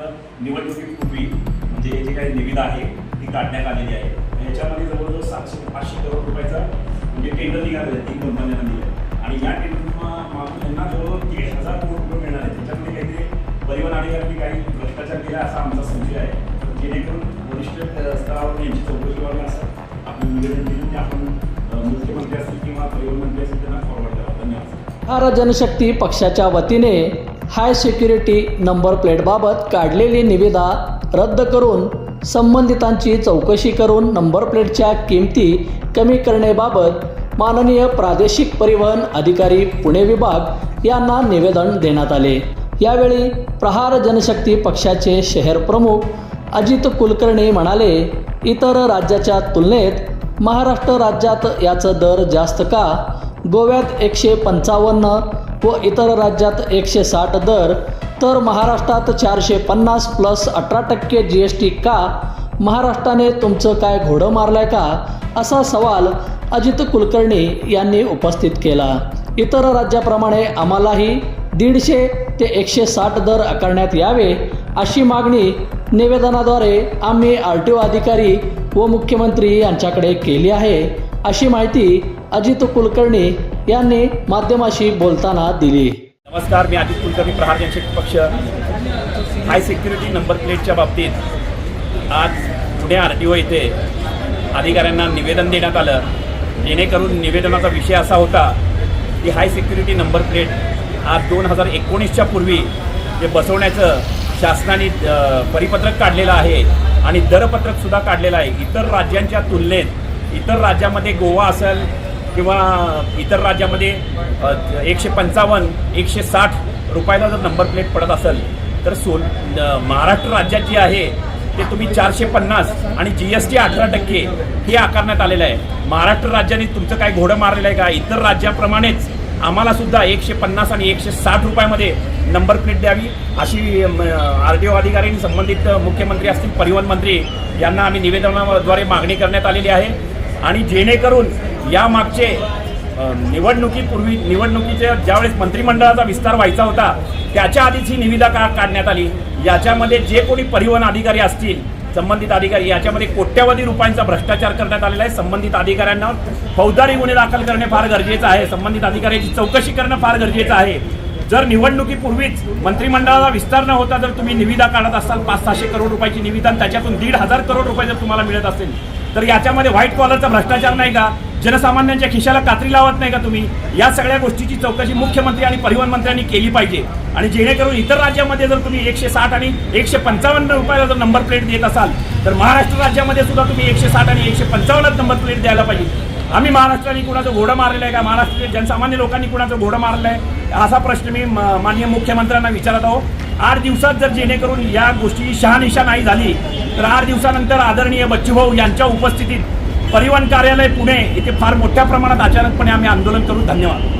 निवडणुकीपूर्वी म्हणजे जे काही निविदा आहे ती काढण्यात आलेली आहे. याच्यामध्ये जवळजवळ सातशे ते पाचशे करोड रुपयाचा म्हणजे टेंडर निघाले आहे तीन कंपन्यांना दिलं आणि या टेंडर त्यांना जवळजवळ दीड हजार कोटी रुपये मिळणार आहे त्याच्यामध्ये काहीतरी परिवहन अधिकाऱ्यांनी काही भ्रष्टाचार केला असा आमचा संशय आहे. जेणेकरून वरिष्ठ स्तरावर यांची चौकशी व्हावी असं आपण निवेदन दिलं. ते आपण मुख्यमंत्री असतील किंवा परिवहन मंत्री असतील त्यांना फॉरवर्ड करा. धन्यवाद. भारत जनशक्ती पक्षाच्या वतीने हाय सिक्युरिटी नंबर प्लेटबाबत काढलेली निविदा रद्द करून संबंधितांची चौकशी करून नंबर प्लेटच्या किमती कमी करण्याबाबत माननीय प्रादेशिक परिवहन अधिकारी पुणे विभाग यांना निवेदन देण्यात आले. यावेळी प्रहार जनशक्ती पक्षाचे शहर प्रमुख अजित कुलकर्णी म्हणाले इतर राज्याच्या तुलनेत महाराष्ट्र राज्यात याचं दर जास्त का? गोव्यात एकशे पंचावन्न व इतर राज्यात एकशे साठ दर तर महाराष्ट्रात चारशे पन्नास प्लस अठरा टक्के जी एस टी का? महाराष्ट्राने तुमचं काय घोडं मारलंय का? असा सवाल अजित कुलकर्णी यांनी उपस्थित केला. इतर राज्याप्रमाणे आम्हालाही दीडशे ते एकशे साठ दर आकारण्यात यावे अशी मागणी निवेदनाद्वारे आम्ही आर टी ओ अधिकारी व मुख्यमंत्री यांच्याकडे केली आहे. अशी माहिती अजित कुलकर्णी यांनी माध्यमाशी बोलताना दिली. नमस्कार मी अजित कुलकर्णी प्रहार जनशक्ती पक्ष. हाय सिक्युरिटी नंबर प्लेटच्या बाबतीत आज पुणे आर टी ओ येथे अधिकाऱ्यांना निवेदन देण्यात आलं. जेणेकरून निवेदनाचा विषय असा होता की हाय सिक्युरिटी नंबर प्लेट आज दोन हजार एकोणीसच्या पूर्वी जे बसवण्याचं शासनाने परिपत्रक काढलेलं आहे आणि दरपत्रकसुद्धा काढलेलं आहे. इतर राज्यांच्या तुलनेत इतर राज्यामध्ये गोवा असेल किंवा इतर राज्यामध्ये एकशे पंचावन्न एकशे साठ रुपयाला जर नंबर प्लेट पडत असेल तर सोल महाराष्ट्र राज्यात जी आहे ते तुम्ही चारशे पन्नास आणि जी एस टी अठरा टक्के हे आकारण्यात आलेलं आहे. महाराष्ट्र राज्याने तुमचं काय घोडं मारलेलं आहे का? इतर राज्याप्रमाणेच आम्हाला सुद्धा एकशे पन्नास आणि एकशे साठ रुपयामध्ये नंबर प्लेट द्यावी. अशी आर टी ओ अधिकाऱ्यांनी संबंधित मुख्यमंत्री असतील परिवहन मंत्री यांना आम्ही निवेदनाद्वारे मागणी करण्यात आलेली आहे. आणि जेणेकरून यामागचे निवडणुकीपूर्वी निवडणुकीच्या ज्यावेळेस मंत्रिमंडळाचा विस्तार व्हायचा होता त्याच्या आधीच ही निविदा का काढण्यात आली? याच्यामध्ये जे कोणी परिवहन अधिकारी असतील संबंधित अधिकारी याच्यामध्ये कोट्यवधी रुपयांचा भ्रष्टाचार करण्यात आलेला आहे. संबंधित अधिकाऱ्यांना फौजदारी गुन्हे दाखल करणे फार गरजेचं आहे. संबंधित अधिकाऱ्याची चौकशी करणं फार गरजेचं आहे. जर निवडणुकीपूर्वीच मंत्रिमंडळाला विस्तार न होता जर तुम्ही निविदा काढत असाल पाच सहाशे करोड रुपयाची निविदा त्याच्यातून दीड हजार करोड रुपये जर तुम्हाला मिळत असेल तर याच्यामध्ये व्हाईट कॉलरचा भ्रष्टाचार नाही का? जनसामान्यांच्या खिशाला कात्री लावत नाही का तुम्ही? या सगळ्या गोष्टीची चौकशी मुख्यमंत्री आणि परिवहन मंत्र्यांनी केली पाहिजे. आणि जेणेकरून इतर राज्यामध्ये जर तुम्ही एकशे साठ आणि एकशे पंचावन्न रुपयाला जर नंबर प्लेट देत असाल तर महाराष्ट्र राज्यामध्ये सुद्धा तुम्ही एकशे साठ आणि एकशे पंचावन्नच नंबर प्लेट द्यायला पाहिजे. आम्ही महाराष्ट्राने कुणाचं घोडं मारलेलं आहे का? महाराष्ट्रातील जनसामान्य लोकांनी कुणाचं घोडं मारलं आहे असा प्रश्न मी माननीय मुख्यमंत्र्यांना विचारत आहोत. आठ दिवसात जर जेणेकरून या गोष्टीची शहानिशा नाही झाली तर आठ दिवसानंतर आदरणीय बच्चूभाऊ यांच्या उपस्थितीत परिवहन कार्यालय पुणे इथे फार मोठ्या प्रमाणात अचानकपणे आम्ही आंदोलन करू. धन्यवाद.